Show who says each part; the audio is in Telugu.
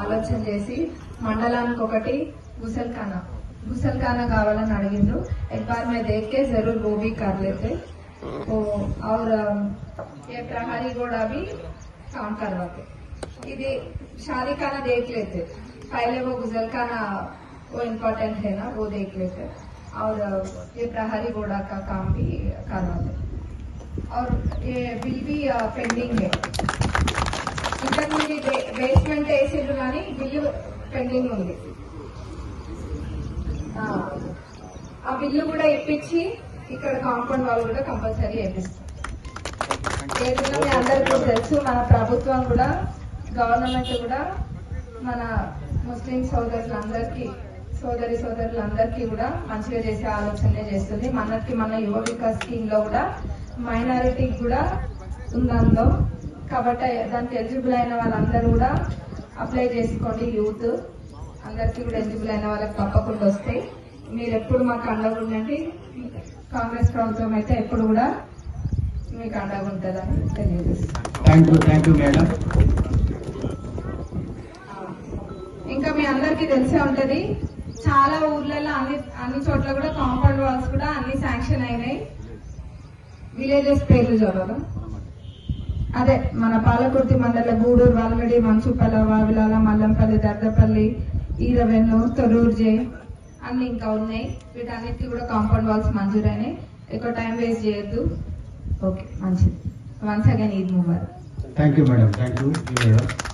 Speaker 1: ఆలోచన చేసి మండలానికి ఒకటి గుసల్ఖానా గుసల్ఖానా కావాలని అడిగిండ్రు एक बार मैं देख के जरूर वो भी कर लेते तो और अम, ये प्रहरी घोड़ा भी काम करवाते ఇది शादी खाना देख लेते पहले वो गुजल खाना वो इम्पोर्टेंट है ना वो देख लेते और अ, ये प्रहरी घोड़ा का काम भी करवाते और ये बिल भी पेंडिंग है ఇంతకు అసెస్మెంట్ వేసిండ్రు కానీ బిల్లు పెండింగ్ ఉంది. ఆ, బిల్లు కూడా ఇప్పించి ఇక్కడ కాంపౌండ్ వాళ్ళు కూడా కంపల్సరీ వేపిస్తారు. ఏదైనా మీ అందరికీ తెలుసు మన ప్రభుత్వం కూడా గవర్నమెంట్ కూడా మన ముస్లిం సోదరులందరికీ సోదరి సోదరులందరికీ కూడా మంచిగా చేసే ఆలోచనే చేస్తుంది. మనకి మన యువ వికాస్ స్కీమ్లో కూడా మైనారిటీ కూడా ఉందందో కాబట్టి దానికి ఎలిజిబుల్ అయిన వాళ్ళందరూ కూడా అప్లై చేసుకోండి యూత్. అందరికీ కూడా ఎలిజిబుల్ అయిన వాళ్ళకి తప్పకుండా వస్తాయి మీరు ఎప్పుడు మాకు అండగా ఉండండి. కాంగ్రెస్ ప్రభుత్వం అయితే ఎప్పుడు కూడా మీకు అండగా ఉంటుందని తెలియజేస్తాను ఇంకా మీ అందరికీ తెలిసే ఉంటది చాలా ఊర్లలో అన్ని అన్ని చోట్ల కూడా కాంపౌండ్ వాల్స్ కూడా అన్ని శాంక్షన్ అయినాయి. విలేజెస్ పేర్లు చదవడం. అదే మన పాలకుర్తి మండల గూడూరు వాల్గడి మంచుపల్ల వావిలాల మల్లంపల్లి దర్దపల్లి ఈరవెన్ను తొర్రూర్జే అన్ని ఇంకా ఉన్నాయి. వీటన్నిటికీ కూడా కాంపౌండ్ వాల్స్ మంజూరైనాయి. ఎక్కువ టైం వేస్ట్ చేయొద్దు. ఓకే మంచిది. Once again Eid Mubarak.
Speaker 2: Thank you madam thank you madam